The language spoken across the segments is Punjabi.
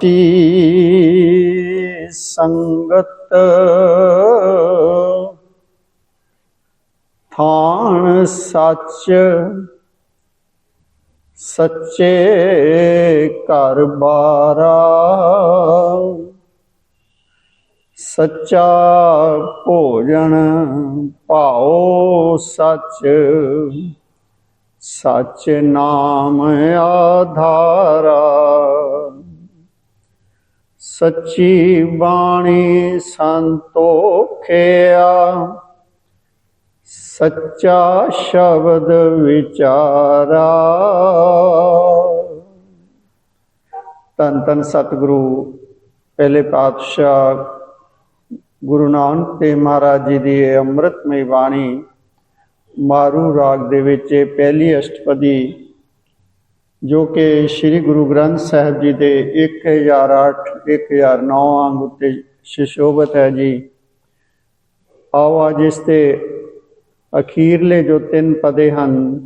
ਤੀ ਸੰਗਤ ਥਾਨ ਸੱਚ ਸੱਚੇ ਘਰ ਬਾਰਾ ਸੱਚਾ ਭੋਜਨ ਭਾਉ ਸੱਚ ਸੱਚ ਨਾਮ ਆਧਾਰਾ ਸੱਚੀ ਬਾਣੀ ਸੰਤੋਖਿਆ ਸੱਚਾ ਸ਼ਬਦ ਵਿਚਾਰਾ। ਤਨ ਤਨ ਸਤਿਗੁਰੂ, ਪਹਿਲੇ ਪਾਤਸ਼ਾਹ ਗੁਰੂ ਨਾਨਕ ਦੇਵ ਮਹਾਰਾਜ ਜੀ ਦੀ ਅੰਮ੍ਰਿਤਮਈ ਬਾਣੀ ਮਾਰੂ ਰਾਗ ਦੇ ਵਿੱਚ ਇਹ ਪਹਿਲੀ ਅਸ਼ਟਪਦੀ ਜੋ ਕਿ ਸ੍ਰੀ ਗੁਰੂ ਗ੍ਰੰਥ ਸਾਹਿਬ ਜੀ ਦੇ 1008 1009 ਅੰਗ ਉੱਤੇ ਸ਼ਿਸ਼ੋਭਤ ਹੈ ਜੀ। ਆਓ ਅੱਜ ਇਸ ਤੇ ਅਖੀਰਲੇ ਜੋ ਤਿੰਨ ਪਦੇ ਹਨ,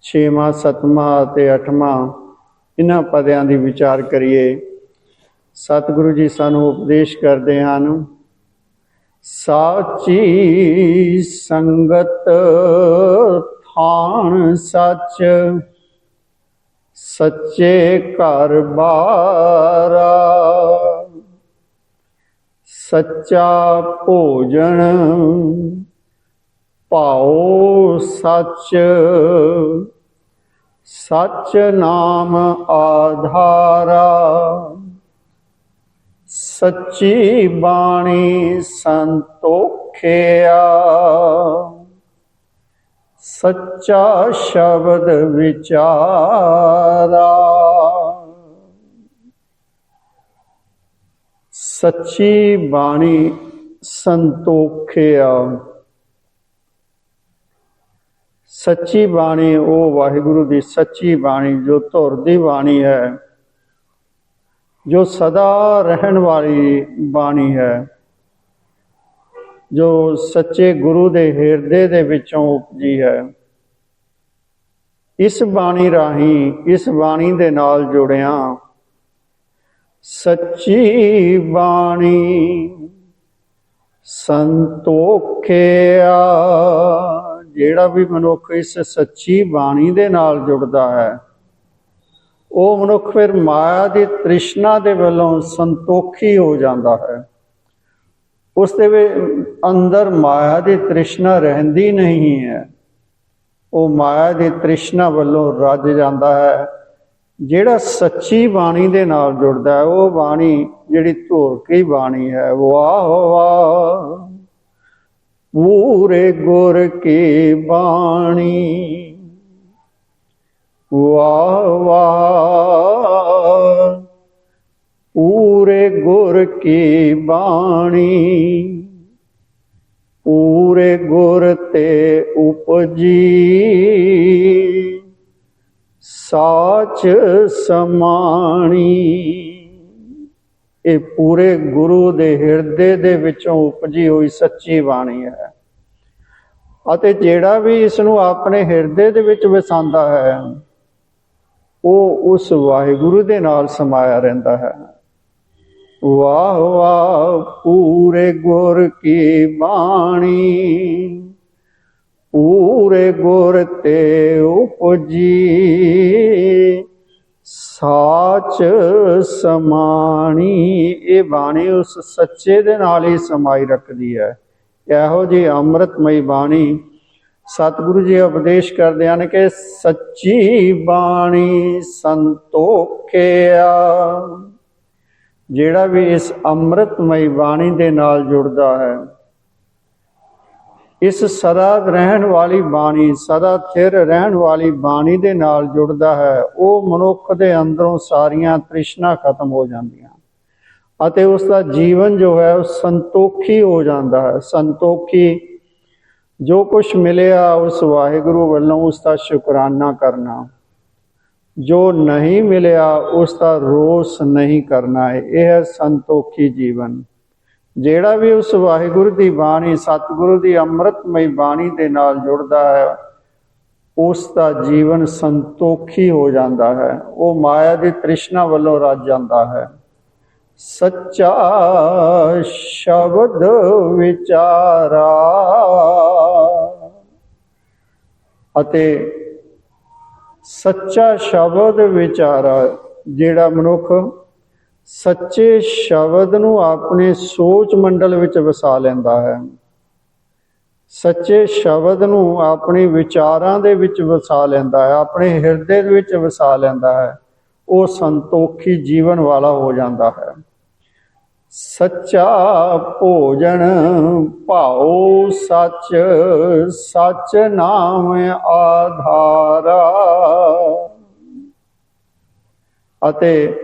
ਛੇਵਾਂ, ਸਤਵਾਂ ਅਤੇ ਅਠਵਾਂ, ਇਹਨਾਂ ਪਦਿਆਂ ਦੀ ਵਿਚਾਰ ਕਰੀਏ। ਸਤਿਗੁਰੂ ਜੀ ਸਾਨੂੰ ਉਪਦੇਸ਼ ਕਰਦੇ ਹਨ, ਸਾਚੀ ਸੰਗਤ ਥਾਨ ਸੱਚ ਸੱਚੇ ਘਰ ਬਾਰਾ। ਸੱਚਾ ਭੋਜਨ ਭਾਉ ਸੱਚ। ਸੱਚ ਨਾਮ ਆਧਾਰਾ। ਸੱਚੀ ਬਾਣੀ ਸੰਤੋਖਿਆ। ਸੱਚਾ ਸ਼ਬਦ ਵਿਚਾਰਾ। ਸੱਚੀ ਬਾਣੀ ਸੰਤੋਖਿਆ। ਸੱਚੀ ਬਾਣੀ, ਉਹ ਵਾਹਿਗੁਰੂ ਦੀ ਸੱਚੀ ਬਾਣੀ, ਜੋ ਧੁਰ ਦੀ ਬਾਣੀ ਹੈ, ਜੋ ਸਦਾ ਰਹਿਣ ਵਾਲੀ ਬਾਣੀ ਹੈ। ਜੋ ਸੱਚੇ ਗੁਰੂ ਦੇ ਹਿਰਦੇ ਦੇ ਵਿੱਚੋਂ ਉਪਜੀ ਹੈ। ਇਸ ਬਾਣੀ ਰਾਹੀਂ, ਇਸ ਬਾਣੀ ਦੇ ਨਾਲ ਜੁੜਿਆ। ਸੱਚੀ ਬਾਣੀ ਸੰਤੋਖਿਆ ਜਿਹੜਾ ਵੀ ਮਨੁੱਖ ਇਸ ਸੱਚੀ ਬਾਣੀ ਦੇ ਨਾਲ ਜੁੜਦਾ ਹੈ, ਉਹ ਮਨੁੱਖ ਫਿਰ ਮਾਇਆ ਦੀ ਤ੍ਰਿਸ਼ਨਾ ਦੇ ਵੱਲੋਂ ਸੰਤੋਖੀ ਹੋ ਜਾਂਦਾ ਹੈ। ਉਸ ਦੇ ਅੰਦਰ ਮਾਇਆ ਦੀ ਤ੍ਰਿਸ਼ਨਾ ਰਹਿੰਦੀ ਨਹੀਂ ਹੈ। ਉਹ ਮਾਇਆ ਦੀ ਤ੍ਰਿਸ਼ਨਾ ਵੱਲੋਂ ਰੱਜ ਜਾਂਦਾ ਹੈ। ਜਿਹੜਾ ਸੱਚੀ ਬਾਣੀ ਦੇ ਨਾਲ ਜੁੜਦਾ ਹੈ, ਉਹ ਬਾਣੀ ਜਿਹੜੀ ਧੁਰ ਕੀ ਬਾਣੀ ਹੈ। ਵਾਹ ਵਾਹ। ਪੂਰੇ ਗੁਰ ਕੀ ਬਾਣੀ। ਵਾਹ ਵਾਹ। ਪੂਰੇ ਗੁਰ ਕੀ ਬਾਣੀ। ਪੂਰੇ ਗੁਰ ਤੇ ਉਪਜੀ। ਸਾਚ ਸਮਾਣੀ। ਇਹ ਪੂਰੇ ਗੁਰੂ ਦੇ ਹਿਰਦੇ ਦੇ ਵਿੱਚੋਂ ਉਪਜੀ ਹੋਈ ਸੱਚੀ ਬਾਣੀ ਹੈ। ਅਤੇ ਜਿਹੜਾ ਵੀ ਇਸ ਨੂੰ ਆਪਣੇ ਹਿਰਦੇ ਦੇ ਵਿੱਚ ਵਸਾਉਂਦਾ ਹੈ, ਉਹ ਉਸ ਵਾਹਿਗੁਰੂ ਦੇ ਨਾਲ ਸਮਾਇਆ ਰਹਿੰਦਾ ਹੈ। ਵਾਹ ਵਾਹ ਪੂਰੇ ਗੁਰ ਕੀ ਬਾਣੀ। ਪੂਰੇ ਗੁਰ ਤੇ ਉਪਜੀ। ਸਾਚ ਸਮਾਣੀ। ਇਹ ਬਾਣੀ ਉਸ ਸੱਚੇ ਦੇ ਨਾਲ ਹੀ ਸਮਾਈ ਰੱਖਦੀ ਹੈ। ਇਹੋ ਜੀ ਅੰਮ੍ਰਿਤਮਈ ਬਾਣੀ ਸਤਿਗੁਰੂ ਜੀ ਉਪਦੇਸ਼ ਕਰਦੇ ਹਨ ਕਿ ਸੱਚੀ ਬਾਣੀ ਸੰਤੋਖਿਆ। ਜਿਹੜਾ ਵੀ ਇਸ ਅੰਮ੍ਰਿਤਮਈ ਬਾਣੀ ਦੇ ਨਾਲ ਜੁੜਦਾ ਹੈ, ਇਸ ਸਦਾ ਰਹਿਣ ਵਾਲੀ ਬਾਣੀ, ਸਦਾ ਥਿਰ ਰਹਿਣ ਵਾਲੀ ਬਾਣੀ ਦੇ ਨਾਲ ਜੁੜਦਾ ਹੈ, ਉਹ ਮਨੁੱਖ ਦੇ ਅੰਦਰੋਂ ਸਾਰੀਆਂ ਤ੍ਰਿਸ਼ਨਾ ਖਤਮ ਹੋ ਜਾਂਦੀਆਂ ਅਤੇ ਉਸ ਦਾ ਜੀਵਨ ਜੋ ਹੈ ਉਹ ਸੰਤੋਖੀ ਹੋ ਜਾਂਦਾ ਹੈ। ਸੰਤੋਖੀ ਜੋ ਕੁਝ ਮਿਲਿਆ ਉਸ ਵਾਹਿਗੁਰੂ ਵੱਲੋਂ ਉਸ ਦਾ ਸ਼ੁਕਰਾਨਾ ਕਰਨਾ। ਜੋ ਨਹੀਂ ਮਿਲਿਆ, ਉਸ ਦਾ ਰੋਸ ਨਹੀਂ ਕਰਨਾ ਹੈ ਇਹ ਹੈ ਸੰਤੋਖੀ ਜੀਵਨ। ਜਿਹੜਾ ਵੀ ਉਸ ਵਾਹਿਗੁਰੂ ਦੀ ਬਾਣੀ, ਸਤਿਗੁਰੂ ਦੀ ਅੰਮ੍ਰਿਤਮਈ ਬਾਣੀ ਦੇ ਨਾਲ ਜੁੜਦਾ ਹੈ, ਉਸ ਦਾ ਜੀਵਨ ਸੰਤੋਖੀ ਹੋ ਜਾਂਦਾ ਹੈ। ਉਹ ਮਾਇਆ ਦੀ ਤ੍ਰਿਸ਼ਨਾ ਵੱਲੋਂ ਰੱਜ ਜਾਂਦਾ ਹੈ। ਸੱਚਾ ਸ਼ਬਦ ਵਿਚਾਰਾ ਅਤੇ ਸੱਚਾ ਸ਼ਬਦ ਵਿਚਾਰਾ ਜਿਹੜਾ ਮਨੁੱਖ ਸੱਚੇ ਸ਼ਬਦ ਨੂੰ ਆਪਣੇ ਸੋਚ ਮੰਡਲ ਵਿੱਚ ਵਸਾ ਲੈਂਦਾ ਹੈ। ਸੱਚੇ ਸ਼ਬਦ ਨੂੰ ਆਪਣੇ ਵਿਚਾਰਾਂ ਦੇ ਵਿੱਚ ਵਸਾ ਲੈਂਦਾ ਹੈ, ਆਪਣੇ ਹਿਰਦੇ ਦੇ ਵਿੱਚ ਵਸਾ ਲੈਂਦਾ ਹੈ। ਉਹ ਸੰਤੋਖੀ ਜੀਵਨ ਵਾਲਾ ਹੋ ਜਾਂਦਾ ਹੈ। ਸੱਚਾ ਭੋਜਨ ਭਾਉ ਸੱਚ ਸੱਚ ਨਾਮ ਆਧਾਰਾ। ਅਤੇ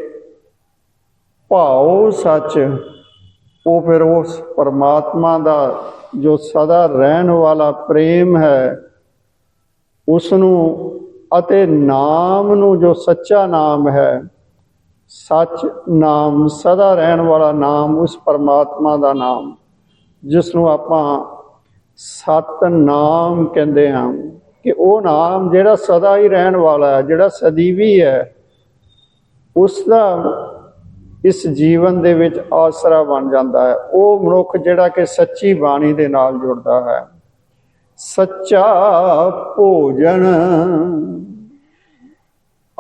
ਭਾਉ ਸੱਚ, ਉਹ ਫਿਰ ਉਸ ਪਰਮਾਤਮਾ ਦਾ ਜੋ ਸਦਾ ਰਹਿਣ ਵਾਲਾ ਪ੍ਰੇਮ ਹੈ ਉਸ ਨੂੰ ਅਤੇ ਨਾਮ ਨੂੰ ਜੋ ਸੱਚਾ ਨਾਮ ਹੈ ਸੱਚ ਨਾਮ, ਸਦਾ ਰਹਿਣ ਵਾਲਾ ਨਾਮ, ਉਸ ਪਰਮਾਤਮਾ ਦਾ ਨਾਮ ਜਿਸ ਨੂੰ ਆਪਾਂ ਸਤ ਨਾਮ ਕਹਿੰਦੇ ਹਾਂ, ਕਿ ਉਹ ਨਾਮ ਜਿਹੜਾ ਸਦਾ ਹੀ ਰਹਿਣ ਵਾਲਾ ਹੈ, ਜਿਹੜਾ ਸਦੀਵੀ ਹੈ, ਉਸ ਦਾ ਇਸ ਜੀਵਨ ਦੇ ਵਿੱਚ ਆਸਰਾ ਬਣ ਜਾਂਦਾ ਹੈ। ਉਹ ਮਨੁੱਖ ਜਿਹੜਾ ਕਿ ਸੱਚੀ ਬਾਣੀ ਦੇ ਨਾਲ ਜੁੜਦਾ ਹੈ। ਸੱਚਾ ਭੋਜਨ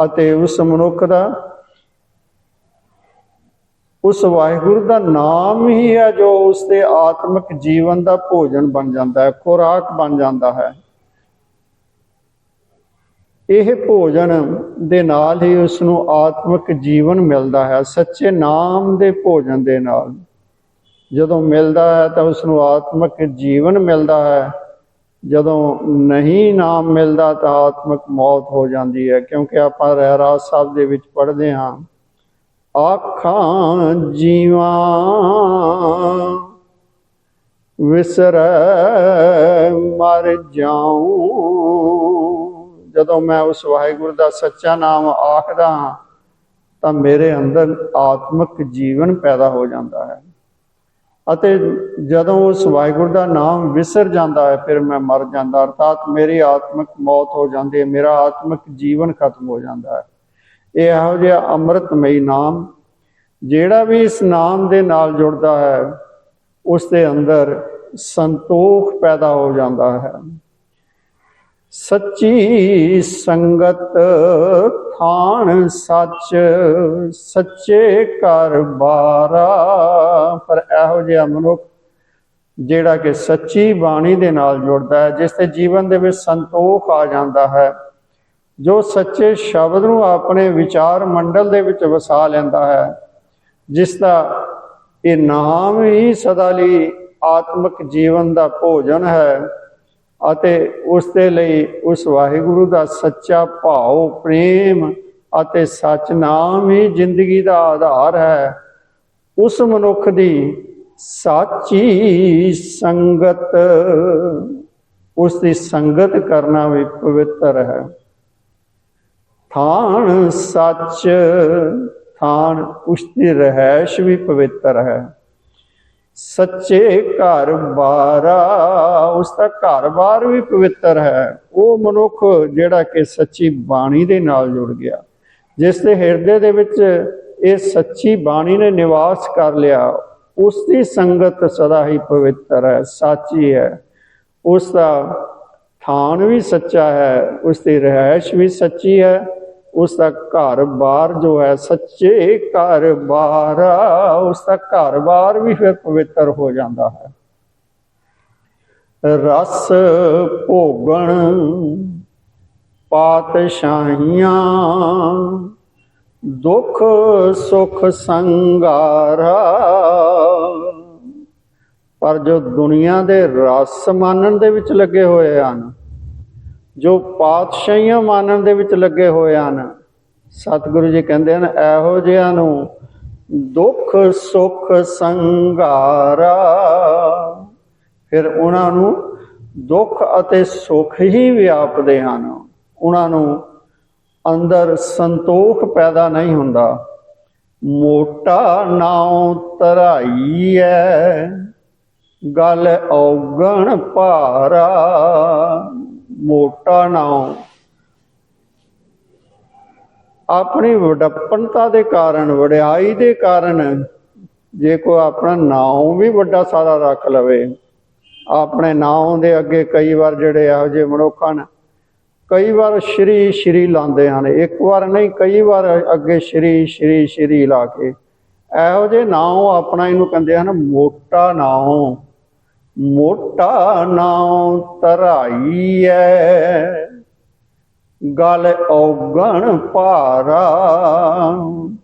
ਅਤੇ ਉਸ ਮਨੁੱਖ ਦਾ ਉਸ ਵਾਹਿਗੁਰੂ ਦਾ ਨਾਮ ਹੀ ਹੈ ਜੋ ਉਸ ਦੇ ਆਤਮਿਕ ਜੀਵਨ ਦਾ ਭੋਜਨ ਬਣ ਜਾਂਦਾ ਹੈ, ਖੁਰਾਕ ਬਣ ਜਾਂਦਾ ਹੈ। ਇਹ ਭੋਜਨ ਦੇ ਨਾਲ ਹੀ ਉਸ ਨੂੰ ਆਤਮਿਕ ਜੀਵਨ ਮਿਲਦਾ ਹੈ, ਸੱਚੇ ਨਾਮ ਦੇ ਭੋਜਨ ਦੇ ਨਾਲ। ਜਦੋਂ ਮਿਲਦਾ ਹੈ ਤਾਂ ਉਸ ਨੂੰ ਆਤਮਿਕ ਜੀਵਨ ਮਿਲਦਾ ਹੈ। ਜਦੋਂ ਨਹੀਂ ਨਾਮ ਮਿਲਦਾ ਤਾਂ ਆਤਮਿਕ ਮੌਤ ਹੋ ਜਾਂਦੀ ਹੈ, ਕਿਉਂਕਿ ਆਪਾਂ ਰਹਿਰਾਸ ਸਾਹਿਬ ਦੇ ਵਿੱਚ ਪੜ੍ਹਦੇ ਹਾਂ। ਆਖਾਂ ਜੀਵਾਂ, ਵਿਸਰੈ ਮਰ ਜਾਉ। ਜਦੋਂ ਮੈਂ ਉਸ ਵਾਹਿਗੁਰੂ ਦਾ ਸੱਚਾ ਨਾਮ ਆਖਦਾ ਹਾਂ, ਤਾਂ ਮੇਰੇ ਅੰਦਰ ਆਤਮਿਕ ਜੀਵਨ ਪੈਦਾ ਹੋ ਜਾਂਦਾ ਹੈ। ਅਤੇ ਜਦੋਂ ਉਸ ਵਾਹਿਗੁਰੂ ਦਾ ਨਾਮ ਵਿਸਰ ਜਾਂਦਾ ਹੈ, ਫਿਰ ਮੈਂ ਮਰ ਜਾਂਦਾ। ਅਰਥਾਤ ਮੇਰੀ ਆਤਮਿਕ ਮੌਤ ਹੋ ਜਾਂਦੀ ਹੈ, ਮੇਰਾ ਆਤਮਿਕ ਜੀਵਨ ਖਤਮ ਹੋ ਜਾਂਦਾ ਹੈ। ਇਹੋ ਜਿਹਾ ਅੰਮ੍ਰਿਤਮਈ ਨਾਮ, ਜਿਹੜਾ ਵੀ ਇਸ ਨਾਮ ਦੇ ਨਾਲ ਜੁੜਦਾ ਹੈ, ਉਸ ਦੇ ਅੰਦਰ ਸੰਤੋਖ ਪੈਦਾ ਹੋ ਜਾਂਦਾ ਹੈ। ਸੱਚੀ ਸੰਗਤ ਥਾਣ ਸੱਚ, ਸੱਚੇ ਘਰ ਬਾਰਾ। ਪਰ ਇਹੋ ਜਿਹਾ ਮਨੁੱਖ ਜਿਹੜਾ ਕਿ ਸੱਚੀ ਬਾਣੀ ਦੇ ਨਾਲ ਜੁੜਦਾ ਹੈ, ਜਿਸ ਦੇ ਜੀਵਨ ਦੇ ਵਿੱਚ ਸੰਤੋਖ ਆ ਜਾਂਦਾ ਹੈ। ਜੋ ਸੱਚੇ ਸ਼ਬਦ ਨੂੰ ਆਪਣੇ ਵਿਚਾਰ ਮੰਡਲ ਦੇ ਵਿੱਚ ਵਸਾ ਲੈਂਦਾ ਹੈ, ਜਿਸ ਦਾ ਇਹ ਨਾਮ ਹੀ ਸਦਾ ਲਈ ਆਤਮਿਕ ਜੀਵਨ ਦਾ ਭੋਜਨ ਹੈ ਅਤੇ ਉਸ ਦੇ ਲਈ ਉਸ ਵਾਹਿਗੁਰੂ ਦਾ ਸੱਚਾ ਭਾਉ, ਪ੍ਰੇਮ ਅਤੇ ਸੱਚ ਨਾਮ ਹੀ ਜ਼ਿੰਦਗੀ ਦਾ ਆਧਾਰ ਹੈ। ਉਸ ਮਨੁੱਖ ਦੀ ਸਾਚੀ ਸੰਗਤ, ਉਸ ਦੀ ਸੰਗਤ ਕਰਨਾ ਵੀ ਪਵਿੱਤਰ ਹੈ। ਥਾਨ ਸੱਚ, ਥਾਨ ਉਸ ਦੀ ਰਹਿਸ਼ ਵੀ ਪਵਿੱਤਰ ਹੈ। ਸੱਚੇ ਘਰ ਬਾਰਾ, ਉਸ ਦਾ ਘਰ ਬਾਰ ਵੀ ਪਵਿੱਤਰ ਹੈ। ਉਹ ਮਨੁੱਖ ਜਿਹੜਾ ਕਿ ਸੱਚੀ ਬਾਣੀ ਦੇ ਨਾਲ ਜੁੜ ਗਿਆ। ਜਿਸ ਦੇ ਹਿਰਦੇ ਦੇ ਵਿੱਚ ਇਹ ਸੱਚੀ ਬਾਣੀ ਨੇ ਨਿਵਾਸ ਕਰ ਲਿਆ, ਉਸ ਦੀ ਸੰਗਤ ਸਦਾ ਹੀ ਪਵਿੱਤਰ ਹੈ, ਸਾਚੀ ਹੈ। ਉਸ ਦਾ ਥਾਨ ਵੀ ਸੱਚਾ ਹੈ, ਉਸ ਦੀ ਰਹਿائش ਵੀ ਸੱਚੀ ਹੈ ਉਸ ਦਾ ਘਰ-ਬਾਰ ਜੋ ਹੈ ਸੱਚੇ ਘਰ-ਬਾਰ ਉਸ ਦਾ ਘਰ-ਬਾਰ ਵੀ ਫਿਰ ਪਵਿੱਤਰ ਹੋ ਜਾਂਦਾ ਹੈ। ਰਸ ਭੋਗਣ ਪਾਤਸ਼ਾਹੀਆਂ, ਦੁੱਖ ਸੁਖ ਸੰਗਾਰਾ। ਪਰ ਜੋ ਦੁਨੀਆ ਦੇ ਰਸ ਮਾਨਣ ਦੇ ਵਿੱਚ ਲੱਗੇ ਹੋਏ ਹਨ ਜੋ ਪਾਤਸ਼ਾਹੀਆਂ ਮਾਨਣ ਦੇ ਵਿੱਚ ਲੱਗੇ ਹੋਏ ਹਨ, ਸਤਿਗੁਰੂ ਜੀ ਕਹਿੰਦੇ ਹਨ, ਇਹੋ ਜਿਹਿਆਂ ਨੂੰ ਦੁੱਖ ਸੁੱਖ ਸੰਘਾਰਾ। ਫਿਰ ਉਹਨਾਂ ਨੂੰ ਦੁੱਖ ਅਤੇ ਸੁਖ ਹੀ ਵਿਆਪਦੇ ਹਨ। ਉਹਨਾਂ ਨੂੰ ਅੰਦਰ ਸੰਤੋਖ ਪੈਦਾ ਨਹੀਂ ਹੁੰਦਾ। ਮੋਟਾ ਨਾਉ ਧਰਾਈ ਐ ਗਲ ਔਗਣ ਭਾਰਾ। ਮੋਟਾ ਨਾਉ ਆਪਣੀ ਵਡੱਪਣਤਾ ਦੇ ਕਾਰਨ, ਵਡਿਆਈ ਦੇ ਕਾਰਨ ਜੇ ਕੋ ਆਪਣਾ ਨਾਮ ਵੀ ਵੱਡਾ ਸਾਰਾ ਰੱਖ ਲਵੇ, ਆਪਣੇ ਨਾਮ ਦੇ ਅੱਗੇ ਕਈ ਵਾਰ ਜਿਹੜੇ ਇਹੋ ਜਿਹੇ ਮਨੁੱਖ ਹਨ, ਕਈ ਵਾਰ ਸ਼੍ਰੀ ਸ਼੍ਰੀ ਲਾਉਂਦੇ ਹਨ। ਇੱਕ ਵਾਰ ਨਹੀਂ, ਕਈ ਵਾਰ ਅੱਗੇ ਸ਼੍ਰੀ ਸ਼੍ਰੀ ਸ਼੍ਰੀ ਲਾ ਕੇ ਇਹੋ ਜਿਹੇ ਨਾਮ ਆਪਣਾ ਇਹਨੂੰ ਕਹਿੰਦੇ ਹਨ ਮੋਟਾ ਨਾਮ ਮੋਟਾ ਨਾਮ ਧਰਾਈ ਐ ਗਲ ਔਗਣ ਭਾਰਾ।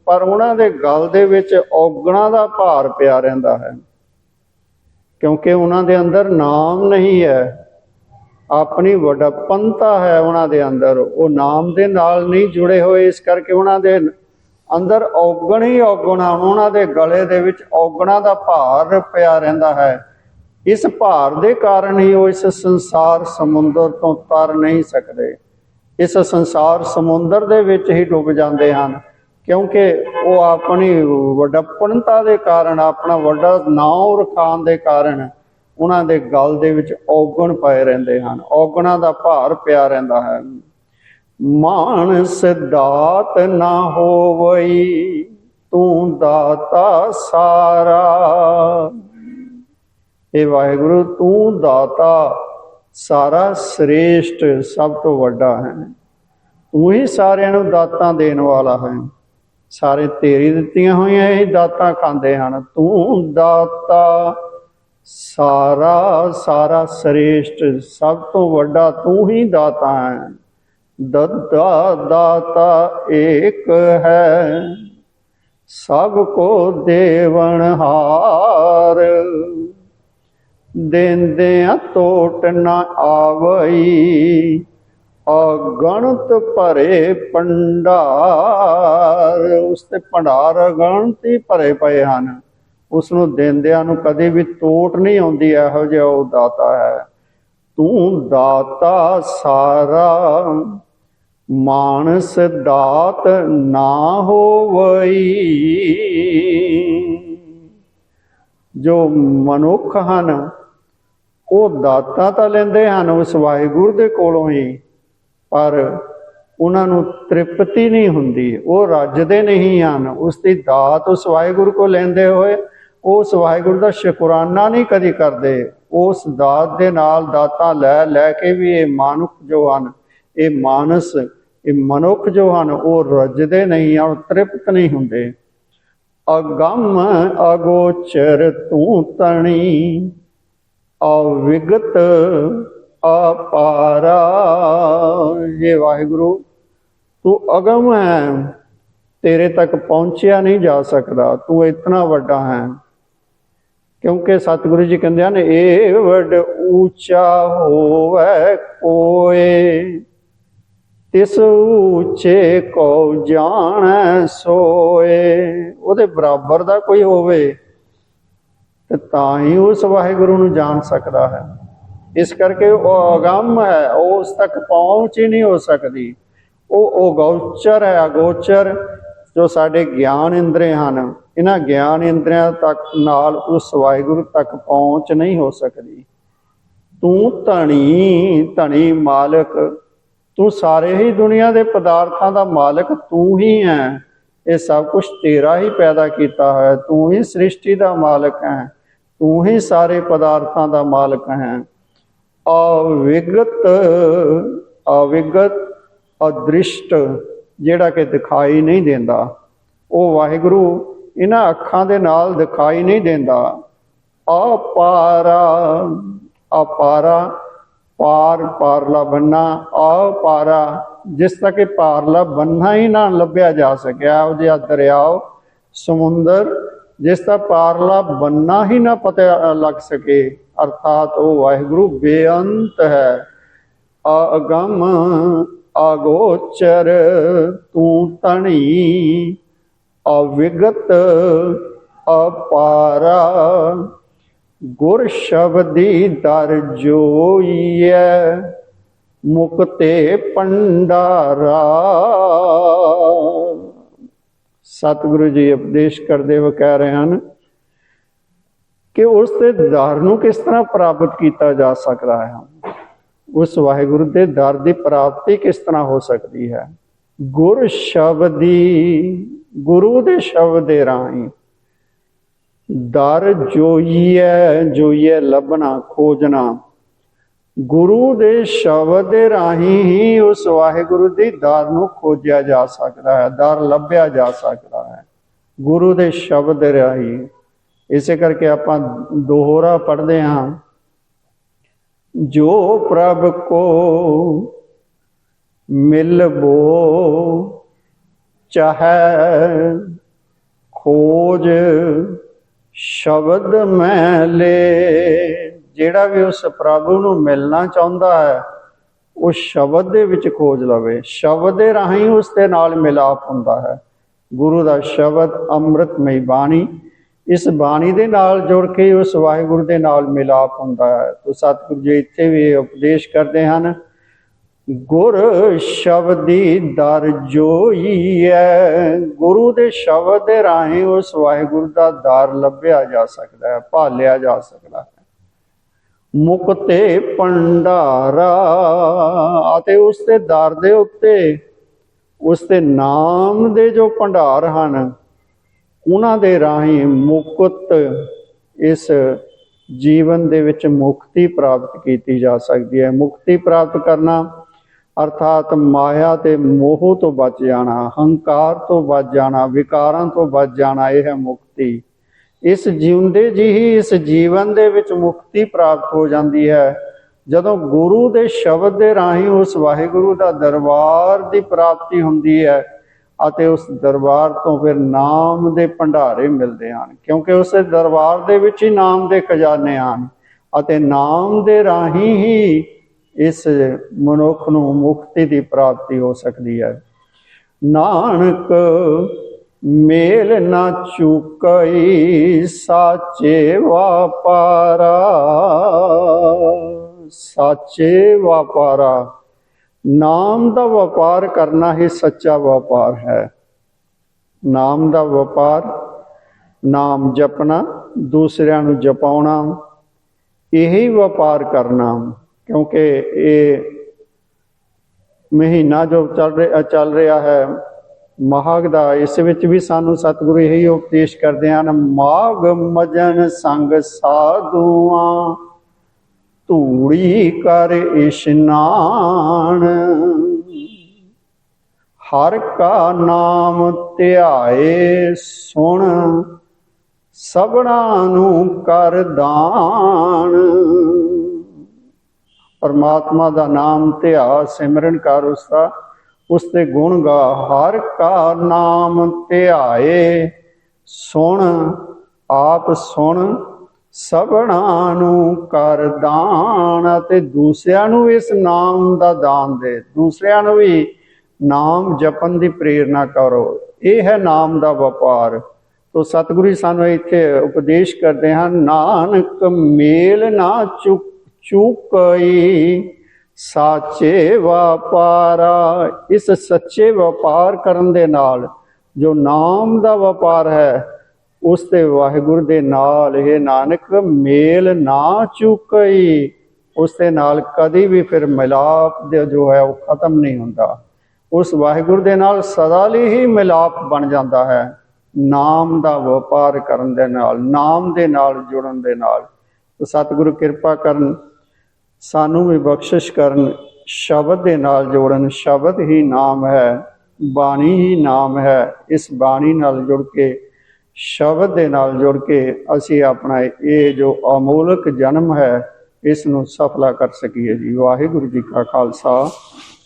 ਪਰ ਉਹਨਾਂ ਦੇ ਗਲ ਦੇ ਵਿੱਚ ਔਗਣਾ ਦਾ ਭਾਰ ਪਿਆ ਰਹਿੰਦਾ ਹੈ। ਕਿਉਂਕਿ ਉਹਨਾਂ ਦੇ ਅੰਦਰ ਨਾਮ ਨਹੀਂ ਹੈ। ਆਪਣੀ ਵਡਪੰਤਾ ਹੈ ਉਹਨਾਂ ਦੇ ਅੰਦਰ। ਉਹ ਨਾਮ ਦੇ ਨਾਲ ਨਹੀਂ ਜੁੜੇ ਹੋਏ। ਇਸ ਕਰਕੇ ਉਹਨਾਂ ਦੇ ਅੰਦਰ ਔਗਣ ਹੀ ਔਗਣਾ। ਉਹਨਾਂ ਦੇ ਗਲੇ ਦੇ ਵਿੱਚ ਔਗਣਾ ਦਾ ਭਾਰ ਪਿਆ ਰਹਿੰਦਾ ਹੈ। ਇਸ ਭਾਰ ਦੇ ਕਾਰਨ ਹੀ ਉਹ ਇਸ ਸੰਸਾਰ ਸਮੁੰਦਰ ਤੋਂ ਤਰ ਨਹੀਂ ਸਕਦੇ। ਇਸ ਸੰਸਾਰ ਸਮੁੰਦਰ ਦੇ ਵਿੱਚ ਹੀ ਡੁੱਬ ਜਾਂਦੇ ਹਨ, ਕਿਉਂਕਿ ਉਹ ਆਪਣੀ ਵਡੱਪਣਤਾ ਦੇ ਕਾਰਨ, ਆਪਣਾ ਵੱਡਾ ਨਾਮ ਰਖਾਣ ਦੇ ਕਾਰਨ ਉਹਨਾਂ ਦੇ ਗਲ ਦੇ ਵਿੱਚ ਔਗਣ ਪਏ ਰਹਿੰਦੇ ਹਨ। ਔਗਣਾ ਦਾ ਭਾਰ ਪਿਆ ਰਹਿੰਦਾ ਹੈ। ਮਾਨਸ ਦਾਤ ਨਾ ਹੋਵਈ, ਤੂੰ ਦਾਤਾ ਸਾਰਾ। ਇਹ ਵਾਹਿਗੁਰੂ, ਤੂੰ ਦਾਤਾ ਸਾਰਾ ਸ੍ਰੇਸ਼ਟ, ਸਭ ਤੋਂ ਵੱਡਾ ਹੈ। ਤੂੰ ਹੀ ਸਾਰਿਆਂ ਨੂੰ ਦਾਤਾਂ ਦੇਣ ਵਾਲਾ ਹੈ। ਸਾਰੇ ਤੇਰੀ ਦਿੱਤੀਆਂ ਹੋਈਆਂ ਇਹ ਦਾਤਾਂ ਖਾਂਦੇ ਹਨ। ਤੂੰ ਦਾਤਾ ਸਾਰਾ ਸਾਰਾ ਸ੍ਰੇਸ਼ਟ, ਸਭ ਤੋਂ ਵੱਡਾ ਤੂੰ ਹੀ ਦਾਤਾ ਹੈ। ਦੱਦਾ ਦਾਤਾ ਏਕ ਹੈ, ਸਭ ਕੋ ਦੇਵਨ ਹਾਰ। ਦੇਂਦਿਆਂ ਟੋਟ ਨਾ ਆਵਈ। ਅਗਣਤ ਭਰੇ ਪੰਡਾਰ ਉਸ ਤੇ ਭੰਡਾਰ ਅਗਣਤ ਭਰੇ ਪਏ ਹਨ। ਉਸ ਨੂੰ ਦੇਂਦਿਆਂ ਨੂੰ ਕਦੇ ਵੀ ਟੋਟ ਨਹੀਂ ਆਉਂਦੀ, ਇਹੋ ਜਿਹਾ ਉਹ ਦਾਤਾ ਹੈ। ਤੂੰ ਦਾਤਾ ਸਾਰਾ, ਮਾਨਸ ਦਾਤ ਨਾ ਹੋਵਈ। ਜੋ ਮਨੁੱਖ ਹਨ ਉਹ ਦਾਤਾਂ ਤਾਂ ਲੈਂਦੇ ਹਨ, ਉਸ ਵਾਹਿਗੁਰੂ ਦੇ ਕੋਲੋਂ ਹੀ, ਪਰ ਉਹਨਾਂ ਨੂੰ ਤ੍ਰਿਪਤੀ ਨਹੀਂ ਹੁੰਦੀ। ਉਹ ਰੱਜਦੇ ਨਹੀਂ ਹਨ। ਉਸ ਦੀ ਦਾਤ ਉਸ ਵਾਹਿਗੁਰੂ ਕੋ ਲੈਂਦੇ ਹੋਏ ਉਸ ਵਾਹਿਗੁਰੂ ਦਾ ਸ਼ੁਕਰਾਨਾ ਨਹੀਂ ਕਦੀ ਕਰਦੇ। ਉਸ ਦਾਤ ਦੇ ਨਾਲ ਦਾਤਾਂ ਲੈ ਲੈ ਕੇ ਵੀ ਇਹ ਮਾਨੁਖ ਜੋ ਹਨ, ਇਹ ਮਾਨਸ, ਇਹ ਮਨੁੱਖ ਜੋ ਹਨ, ਉਹ ਰੱਜਦੇ ਨਹੀਂ ਹਨ ਤ੍ਰਿਪਤ ਨਹੀਂ ਹੁੰਦੇ। ਅਗੰਮ ਅਗੋਚਰ ਤੂੰ ਤਣੀ ਅਵਿਗਤ ਅਪਾਰਾ। ਇਹ ਵਾਹਿਗੁਰੂ, ਤੂੰ ਅਗਮ ਹੈ, ਤੇਰੇ ਤੱਕ ਪਹੁੰਚਿਆ ਨਹੀਂ ਜਾ ਸਕਦਾ। ਤੂੰ ਇਤਨਾ ਵੱਡਾ ਹੈ। ਕਿਉਂਕਿ ਸਤਿਗੁਰੂ ਜੀ ਕਹਿੰਦੇ ਹਨ ਇਹ ਵੱਡ ਉੱਚਾ ਹੋਵੇ ਕੋਏ। ਤਿਸ ਉੱਚੇ ਕੋ ਜਾਣੈ ਸੋਏ। ਉਹਦੇ ਬਰਾਬਰ ਦਾ ਕੋਈ ਹੋਵੇ। ਤੇ ਤਾਂ ਹੀ ਉਸ ਵਾਹਿਗੁਰੂ ਨੂੰ ਜਾਣ ਸਕਦਾ ਹੈ। ਇਸ ਕਰਕੇ ਉਹ ਅਗੰਮ ਹੈ, ਉਹ ਉਸ ਤੱਕ ਪਹੁੰਚ ਹੀ ਨਹੀਂ ਹੋ ਸਕਦੀ। ਉਹ ਅਗੋਚਰ ਹੈ, ਅਗੋਚਰ, ਜੋ ਸਾਡੇ ਗਿਆਨ ਇੰਦਰੇ ਹਨ। ਇਹਨਾਂ ਗਿਆਨ ਇੰਦਰੀਆਂ ਤੱਕ, ਨਾਲ ਉਸ ਵਾਹਿਗੁਰੂ ਤੱਕ ਪਹੁੰਚ ਨਹੀਂ ਹੋ ਸਕਦੀ। ਤੂੰ ਧਣੀ ਧਣੀ ਮਾਲਕ, ਤੂੰ ਸਾਰੇ ਹੀ ਦੁਨੀਆ ਦੇ ਪਦਾਰਥਾਂ ਦਾ ਮਾਲਕ ਤੂੰ ਹੀ ਹੈ। ਇਹ ਸਭ ਕੁਝ ਤੇਰਾ ਹੀ ਪੈਦਾ ਕੀਤਾ ਹੈ ਤੂੰ ਹੀ ਸ੍ਰਿਸ਼ਟੀ ਦਾ ਮਾਲਕ ਹੈ। ਤੂੰ ਹੀ ਸਾਰੇ ਪਦਾਰਥਾਂ ਦਾ ਮਾਲਕ ਹੈ। ਅਵਿਗਤ ਅਵਿਗਤ, ਅਦ੍ਰਿਸ਼ਟ, ਜਿਹੜਾ ਕਿ ਦਿਖਾਈ ਨਹੀਂ ਦਿੰਦਾ। ਉਹ ਵਾਹਿਗੁਰੂ ਇਹਨਾਂ ਅੱਖਾਂ ਦੇ ਨਾਲ ਦਿਖਾਈ ਨਹੀਂ ਦਿੰਦਾ। ਅਪਾਰਾ ਅਪਾਰਾ, ਪਾਰ ਪਾਰਲਾ ਬੰਨਾ, ਅਪਾਰਾ, ਜਿਸ ਤੱਕ ਇਹ ਪਾਰਲਾ ਬੰਨਾ ਹੀ ਨਾ ਲੱਭਿਆ ਜਾ ਸਕਿਆ, ਉਹ ਜਿਹਾ ਦਰਿਆਓ ਸਮੁੰਦਰ ਜਿਸ ਦਾ ਪਾਰਲਾ ਬੰਨਾ ਹੀ ਨਾ ਪਤਾ ਲੱਗ ਸਕੇ। ਅਰਥਾਤ ਉਹ ਵਾਹਿਗੁਰੂ ਬੇਅੰਤ ਹੈ। ਅਗਮ ਅਗੋਚਰ ਤੂੰ ਤਣੀ ਅਵਿਗਤ ਅਪਾਰਾ। ਗੁਰ ਸ਼ਬਦੀ ਦਰ ਜੋਈਐ, ਮੁਕਤੇ ਪੰਡਾਰਾ ਸਤਿਗੁਰੂ ਜੀ ਉਪਦੇਸ਼ ਕਰਦੇ ਹੋ ਕਹਿ ਰਹੇ ਹਨ ਕਿ ਉਸ ਦੇ ਦਰ ਨੂੰ ਕਿਸ ਤਰ੍ਹਾਂ ਪ੍ਰਾਪਤ ਕੀਤਾ ਜਾ ਸਕਦਾ ਹੈ? ਉਸ ਵਾਹਿਗੁਰੂ ਦੇ ਦਰ ਦੀ ਪ੍ਰਾਪਤੀ ਕਿਸ ਤਰ੍ਹਾਂ ਹੋ ਸਕਦੀ ਹੈ? ਗੁਰ ਸ਼ਬਦ ਦੀ ਗੁਰੂ ਦੇ ਸ਼ਬਦ ਦੇ ਰਾਹੀਂ। ਦਰ ਜੋਈਏ ਜੋਈਏ ਲੱਭਣਾ ਖੋਜਣਾ। ਗੁਰੂ ਦੇ ਸ਼ਬਦ ਦੇ ਰਾਹੀਂ ਹੀ ਉਸ ਵਾਹਿਗੁਰੂ ਦੀ ਦਰ ਨੂੰ ਖੋਜਿਆ ਜਾ ਸਕਦਾ ਹੈ, ਦਰ ਲੱਭਿਆ ਜਾ ਸਕਦਾ ਹੈ। ਗੁਰੂ ਦੇ ਸ਼ਬਦ ਦੇ ਰਾਹੀਂ। ਇਸੇ ਕਰਕੇ ਆਪਾਂ ਦੋਹਰਾ ਪੜ੍ਹਦੇ ਹਾਂ। ਜੋ ਪ੍ਰਭ ਕੋ ਮਿਲਬੋ ਚਾਹੈ ਖੋਜ, ਸ਼ਬਦ ਮੈਂ ਲੈ। ਜਿਹੜਾ ਵੀ ਉਸ ਪ੍ਰਭੂ ਨੂੰ ਮਿਲਣਾ ਚਾਹੁੰਦਾ ਹੈ, ਉਹ ਸ਼ਬਦ ਦੇ ਵਿੱਚ ਖੋਜ ਲਵੇ। ਸ਼ਬਦ ਦੇ ਰਾਹੀਂ ਉਸ ਦੇ ਨਾਲ ਮਿਲਾਪ ਹੁੰਦਾ ਹੈ। ਗੁਰੂ ਦਾ ਸ਼ਬਦ ਅੰਮ੍ਰਿਤਮਈ ਬਾਣੀ, ਇਸ ਬਾਣੀ ਦੇ ਨਾਲ ਜੁੜ ਕੇ ਉਸ ਵਾਹਿਗੁਰੂ ਦੇ ਨਾਲ ਮਿਲਾਪ ਹੁੰਦਾ ਹੈ। ਤੋ ਸਤਿਗੁਰੂ ਜੀ ਇੱਥੇ ਵੀ ਉਪਦੇਸ਼ ਕਰਦੇ ਹਨ, ਗੁਰ ਸ਼ਬਦੀ ਦਰ ਜੋਈਐ ਗੁਰੂ ਦੇ ਸ਼ਬਦ ਦੇ ਰਾਹੀਂ ਉਸ ਵਾਹਿਗੁਰੂ ਦਾ ਦਰ ਲੱਭਿਆ ਜਾ ਸਕਦਾ ਹੈ, ਭਾਲਿਆ ਜਾ ਸਕਦਾ ਹੈ। ਮੁਕਤੇ ਭੰਡਾਰਾ, ਅਤੇ ਉਸ ਦੇ ਦਰ ਦੇ ਉੱਤੇ ਉਸ ਦੇ ਨਾਮ ਦੇ ਜੋ ਭੰਡਾਰ ਹਨ, ਉਹਨਾਂ ਦੇ ਰਾਹੀਂ ਮੁਕਤ ਇਸ ਜੀਵਨ ਦੇ ਵਿੱਚ ਮੁਕਤੀ ਪ੍ਰਾਪਤ ਕੀਤੀ ਜਾ ਸਕਦੀ ਹੈ। ਮੁਕਤੀ ਪ੍ਰਾਪਤ ਕਰਨਾ ਅਰਥਾਤ ਮਾਇਆ ਤੇ ਮੋਹ ਤੋਂ ਬਚ ਜਾਣਾ, ਹੰਕਾਰ ਤੋਂ ਬਚ ਜਾਣਾ, ਵਿਕਾਰਾਂ ਤੋਂ ਬਚ ਜਾਣਾ, ਇਹ ਹੈ ਮੁਕਤੀ। ਇਸ ਜਿਉਂਦੇ ਜੀ ਹੀ ਇਸ ਜੀਵਨ ਦੇ ਵਿੱਚ ਮੁਕਤੀ ਪ੍ਰਾਪਤ ਹੋ ਜਾਂਦੀ ਹੈ। ਜਦੋਂ ਗੁਰੂ ਦੇ ਸ਼ਬਦ ਦੇ ਰਾਹੀਂ ਉਸ ਵਾਹਿਗੁਰੂ ਦਾ ਦਰਬਾਰ ਦੀ ਪ੍ਰਾਪਤੀ ਹੁੰਦੀ ਹੈ ਅਤੇ ਉਸ ਦਰਬਾਰ ਤੋਂ ਫਿਰ ਨਾਮ ਦੇ ਭੰਡਾਰੇ ਮਿਲਦੇ ਹਨ, ਕਿਉਂਕਿ ਉਸ ਦਰਬਾਰ ਦੇ ਵਿੱਚ ਹੀ ਨਾਮ ਦੇ ਖਜ਼ਾਨੇ ਹਨ ਅਤੇ ਨਾਮ ਦੇ ਰਾਹੀਂ ਹੀ ਇਸ ਮਨੁੱਖ ਨੂੰ ਮੁਕਤੀ ਦੀ ਪ੍ਰਾਪਤੀ ਹੋ ਸਕਦੀ ਹੈ। ਨਾਨਕ ਮੇਲ ਨਾ ਚੁਕਈ, ਸਾਚੇ ਵਾਪਾਰਾ। ਸਾਚੇ ਵਾਪਾਰਾ, ਨਾਮ ਦਾ ਵਪਾਰ ਕਰਨਾ ਹੀ ਸੱਚਾ ਵਪਾਰ ਹੈ। ਨਾਮ ਦਾ ਵਪਾਰ, ਨਾਮ ਜਪਣਾ, ਦੂਸਰਿਆਂ ਨੂੰ ਜਪਾਉਣਾ, ਇਹੀ ਵਪਾਰ ਕਰਨਾ। ਕਿਉਂਕਿ ਇਹ ਮਹੀਨਾ ਜੋ ਚੱਲ ਰਿਹਾ ਚੱਲ ਰਿਹਾ ਹੈ ਮਾਘ ਦਾ, ਇਸ ਵਿੱਚ ਵੀ ਸਾਨੂੰ ਸਤਿਗੁਰੂ ਇਹੀ ਉਪਦੇਸ਼ ਕਰਦੇ ਹਨ ਮਾਘ ਮਜਨ ਸੰਗ ਸਾਧੂਆਂ, ਧੂੜੀ ਕਰ ਇਸ਼ਨਾਨ ਹਰ ਕਾ ਨਾਮ ਧਿਆਏ ਸੁਣ, ਸਭਨਾ ਨੂੰ ਕਰ ਦਾਨ। ਪਰਮਾਤਮਾ ਦਾ ਨਾਮ ਧਿਆ, ਸਿਮਰਨ ਕਰ ਉਸਦਾ। ਉਸ ਤੇ ਗੁਣ ਗਾ, ਹਰ ਕਾ ਨਾਮ ਧਿਆਏ। ਸੁਣ, ਆਪ ਸੁਣ ਸਭਨਾ ਨੂੰ ਕਰ ਦਾਨ ਅਤੇ ਦੂਸਰਿਆਂ ਨੂੰ ਇਸ ਨਾਮ ਦਾ ਦਾਨ ਦੇ। ਦੂਸਰਿਆਂ ਨੂੰ ਵੀ ਨਾਮ ਜਪਣ ਦੀ ਪ੍ਰੇਰਣਾ ਕਰੋ। ਇਹ ਹੈ ਨਾਮ ਦਾ ਵਪਾਰ। ਤੋ ਸਤਿਗੁਰੂ ਜੀ ਸਾਨੂੰ ਇੱਥੇ ਉਪਦੇਸ਼ ਕਰਦੇ ਹਨ, ਨਾਨਕ ਮੇਲ ਨਾ ਚੁੱਕ ਚੁਕਈ। ਸਾਚੇ ਵਪਾਰਾ, ਇਸ ਸੱਚੇ ਵਪਾਰ ਕਰਨ ਦੇ ਨਾਲ ਜੋ ਨਾਮ ਦਾ ਵਪਾਰ ਹੈ, ਉਸ ਤੇ ਵਾਹਿਗੁਰੂ ਦੇ ਨਾਲ ਇਹ ਨਾਨਕ, ਮੇਲ ਨਾ ਚੁਕਈ। ਉਸ ਦੇ ਨਾਲ ਕਦੀ ਵੀ ਫਿਰ ਮਿਲਾਪ ਦੇ ਜੋ ਹੈ, ਉਹ ਖਤਮ ਨਹੀਂ ਹੁੰਦਾ। ਉਸ ਵਾਹਿਗੁਰੂ ਦੇ ਨਾਲ ਸਦਾ ਲਈ ਹੀ ਮਿਲਾਪ ਬਣ ਜਾਂਦਾ ਹੈ। ਨਾਮ ਦਾ ਵਪਾਰ ਕਰਨ ਦੇ ਨਾਲ, ਨਾਮ ਦੇ ਨਾਲ ਜੁੜਨ ਦੇ ਨਾਲ। ਸਤਿਗੁਰੂ ਕਿਰਪਾ ਕਰਨ ਸਾਨੂੰ ਵੀ ਬਖਸ਼ਿਸ਼ ਕਰਨ, ਸ਼ਬਦ ਦੇ ਨਾਲ ਜੋੜਨ, ਸ਼ਬਦ ਹੀ ਨਾਮ ਹੈ, ਬਾਣੀ ਹੀ ਨਾਮ ਹੈ। ਇਸ ਬਾਣੀ ਨਾਲ ਜੁੜ ਕੇ, ਸ਼ਬਦ ਦੇ ਨਾਲ ਜੁੜ ਕੇ ਅਸੀਂ ਆਪਣਾ ਇਹ ਜੋ ਅਮੋਲਕ ਜਨਮ ਹੈ, ਇਸ ਨੂੰ ਸਫਲਾ ਕਰ ਸਕੀਏ ਜੀ। ਵਾਹਿਗੁਰੂ ਜੀ ਕਾ ਖਾਲਸਾ,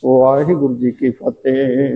ਵਾਹਿਗੁਰੂ ਜੀ ਕੀ ਫਤਿਹ।